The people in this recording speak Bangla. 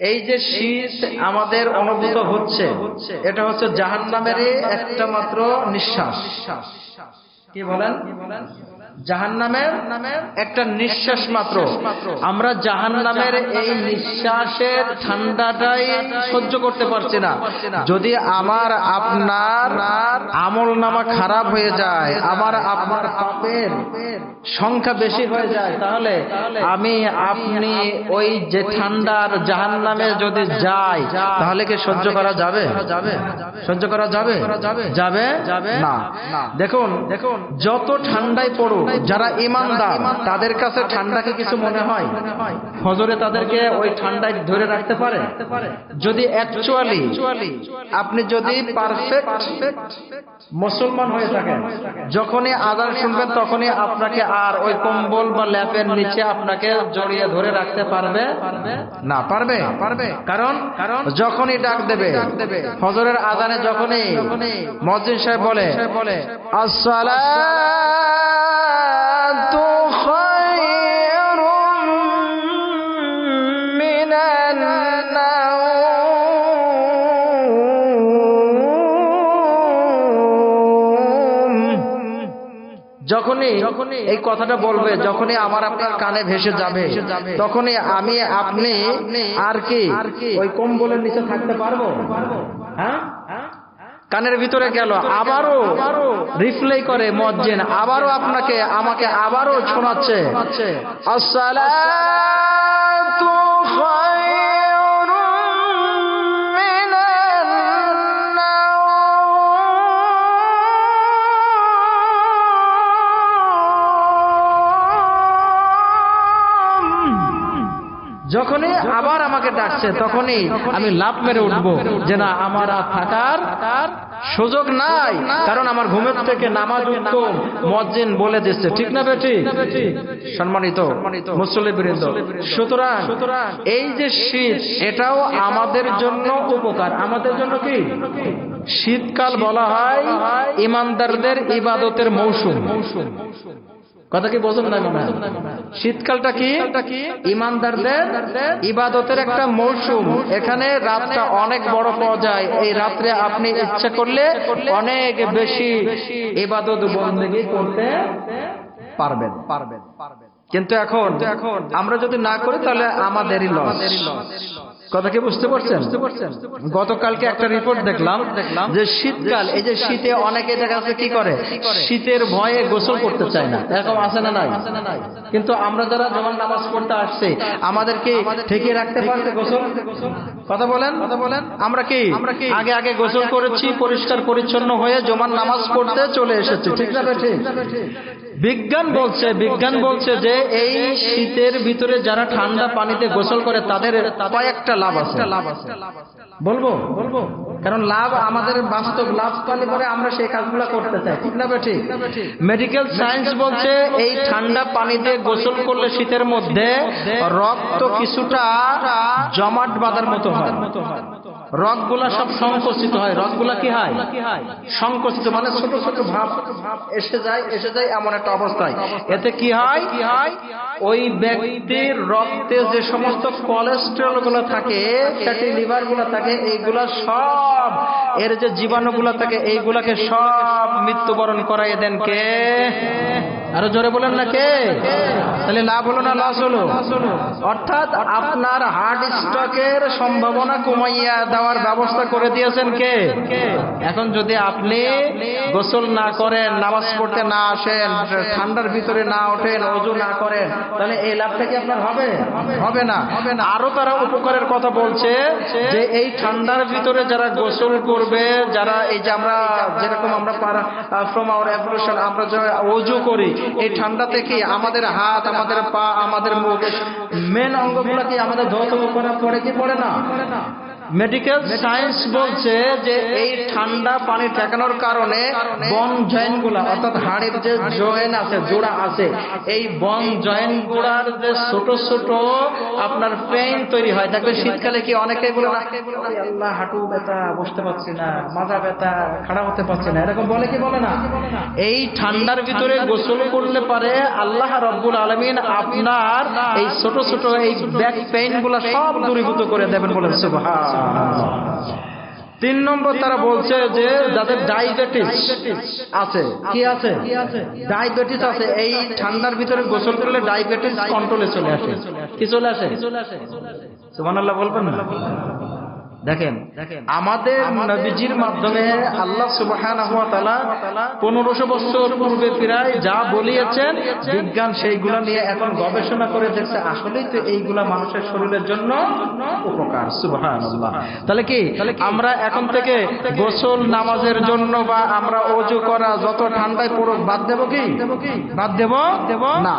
এই যে শীত আমাদের অনুভূত হচ্ছে এটা হচ্ছে জাহান নামেরই একটা মাত্র নিঃশ্বাস। কি বলেন? জাহান নামের একটা নিঃশ্বাস মাত্র। আমরা জাহান নামের এই নিঃশ্বাসের ঠান্ডাটাই সহ্য করতে পারছি না। যদি আমার আপনার আমল নামা খারাপ হয়ে যায় আমার আপনার পাপের সংখ্যা বেশি হয়ে যায় তাহলে আমি আপনি ওই যে ঠান্ডার জাহান নামে যদি যাই তাহলে কি সহ্য করা যাবে? সহ্য করা যাবে? যাবে? না। দেখুন দেখুন যত ঠান্ডায় পড়ুক যারা ইমানদার তাদের কাছে ঠান্ডাকে কিছু মনে হয়? ফজরে তাদেরকে ওই ঠান্ডায় ধরে রাখতে পারে? যদি অ্যাকচুয়ালি আপনি যদি পারফেক্ট মুসলমান হয়ে থাকেন যখনই আদার শুনবেন তখনই আপনাকে আর ওই কম্বল বা ল্যাপের নিচে আপনাকে জড়িয়ে ধরে রাখতে পারবে? না পারবে। পারবে। কারণ কারণ যখনই ডাক দেবে ফজরের আদানে যখনই মসজিদ সাহেব বলে বলে যখনই এই কথাটা বলবে, যখনই আমার আপনার কানে ভেসে যাবে, তখনই আমি আপনি আর কি ওই কম্বলের নিচে থাকতে পারব হ্যাঁ কানের ভিতরে গেল, আবারও রিপ্লাই করে মজ্জেন, আবারও আপনাকে, আমাকে আবারও শোনাচ্ছে নাওম। যখনই আবার আমাকে ডাকছে তখনই আমি লাভ মেরে উঠব যে না আমার থাকার সুযোগ নাই, কারণ আমার ঘুমের থেকে নামাজ উত্তম মজ্জিন বলে দিচ্ছে ঠিক না বেটি? সম্মানিত মুসলিম বৃন্দ। সুতরাং এই যে শীত, এটাও আমাদের জন্য উপকার। আমাদের জন্য কি? শীতকাল বলা হয় ইমানদারদের ইবাদতের মৌসুম মৌসুম। কথা কি বোঝেন না শীতকালটা কি? ইমানদারদের ইবাদতের একটা মৌসুম। এখানে রাতটা অনেক বড় পাওয়া যায়। এই রাত্রে আপনি ইচ্ছা করলে অনেক বেশি ইবাদত বন্দেগী করতে পারবেন পারবেন পারবেন। কিন্তু এখন আমরা যদি না করি তাহলে আমাদেরই লস। কথা কি বুঝতে পারছেন? গতকালকে একটা রিপোর্ট দেখলাম দেখলাম যে শীতকাল, এই যে শীতে অনেকে দেখা যাচ্ছে কি করে? শীতের ভয়ে গোসল করতে চায় না। এরকম আছে না নাই? কিন্তু আমরা যারা জমান নামাজ পড়তে আসছে, আমাদেরকে ঠেকিয়ে রাখতে পারছে গোসল? কথা বলেন? কথা বলেন আমরা কি আমরা কি আগে আগে গোসল করেছি, পরিষ্কার পরিচ্ছন্ন হয়ে জমান নামাজ পড়তে চলে এসেছি। ঠিক না ঠিক? বিজ্ঞান বলছে বিজ্ঞান বলছে যে এই শীতের ভিতরে যারা ঠান্ডা পানিতে গোসল করে, তাদের কয়েকটা লাভ আছে। লাভ আছে বলব? বলব কারণ লাভ আমাদের বাস্তব লাভ পালে পরে আমরা সেই কাজগুলো করতে চাই, ঠিক না ঠিক মেডিকেল সায়েন্স বলছে, এই ঠান্ডা পানিতে গোসল করলে শীতের মধ্যে রক্ত কিছুটা জমাট বাঁধার মতো হয়। রগগুলা সব সংকুচিত হয়। রথগুলা কি হয়? সংকুচিত মানে ছোট ছোট ভাব ভাব এসে যায় এসে যায় এমন একটা অবস্থায়। এতে কি হয়? কি হয় ওই ব্যক্তির রক্তে যে সমস্ত কোলেস্ট্রলগুলো থাকে ফ্যাটি লিভারগুলো থাকে এইগুলা সব এর যে জীবাণুগুলো থাকে এইগুলাকে সব মৃত্যুবরণ করাই দেন কে? আরও জোরে বলেন না কে? তাহলে লাভ হলো না লস হলো? অর্থাৎ আপনার হার্ট স্ট্রোকের সম্ভাবনা কমাইয়া দেওয়ার ব্যবস্থা করে দিয়েছেন কে? এখন যদি আপনি গোসল না করেন, নামাজ পড়তে না আসেন, ঠান্ডার ভিতরে না ওঠেন, অজু না করেন, তাহলে এই লাভটা কি আপনার হবে? হবে না। আরও তারা উপকারের কথা বলছে যে এই ঠান্ডার ভিতরে যারা গোসল করবে, যারা এই যে আমরা যেরকম আমরা ফ্রম আওয়ার অ্যাপ্রোশন আমরা অজু করি, এই ঠান্ডা থেকে আমাদের হাত, আমাদের পা, আমাদের মুখ মেন অঙ্গগুলো কি আমাদের ধৌত করা পড়ে কি পড়ে না? মেডিকেল সায়েন্স বলছে যে এই ঠান্ডা পানি ঠেকানোর কারণে বন জয়েন্টগুলা অর্থাৎ হাড়ের যে জয়েন্ট আছে জোড়া আছে এই বন জয়েন্টগুলার যে ছোট ছোট আপনার পেইন তৈরি হয়। দেখবেন শীতকালে কি অনেকে বলে আল্লাহ হাঁটু ব্যথা বসতে পারছি না মাজা ব্যথা খাড়া হতে পারছি না। এরকম বলে কি বলে না? এই ঠান্ডার ভিতরে গোসল করলে পারে আল্লাহ রব্বুল আলমিন আপনার এই ছোট ছোট এই ব্যাক পেইনগুলা সব দূরীভূত করে দেবেন বলেন সুবহানাল্লাহ। তিন নম্বর তারা বলছে যে যাদের ডায়াবেটিস আছে কি আছে? ডায়াবেটিস আছে। এই ঠান্ডার ভিতরে গোসল করলে ডায়াবেটিস কন্ট্রোলে চলে আসে? কি চলে আসে? সুবহানাল্লাহ বলবেন না? দেখেন আমাদের নবীজির মাধ্যমে আল্লাহ তাআলা 1500 বছর পূর্বে প্রায় যা বলিয়েছেন বিজ্ঞান সেইগুলা নিয়ে এখন গবেষণা করে দেখছে আসলেই তো এইগুলা মানুষের শরীরের জন্য উপকার সুবহানাল্লাহ। তাহলে কি আমরা এখন থেকে গোসল নামাজের জন্য বা আমরা অজু করা যত ঠান্ডায় পড়ুক বাদ দেব কি? বাদ দেব? না।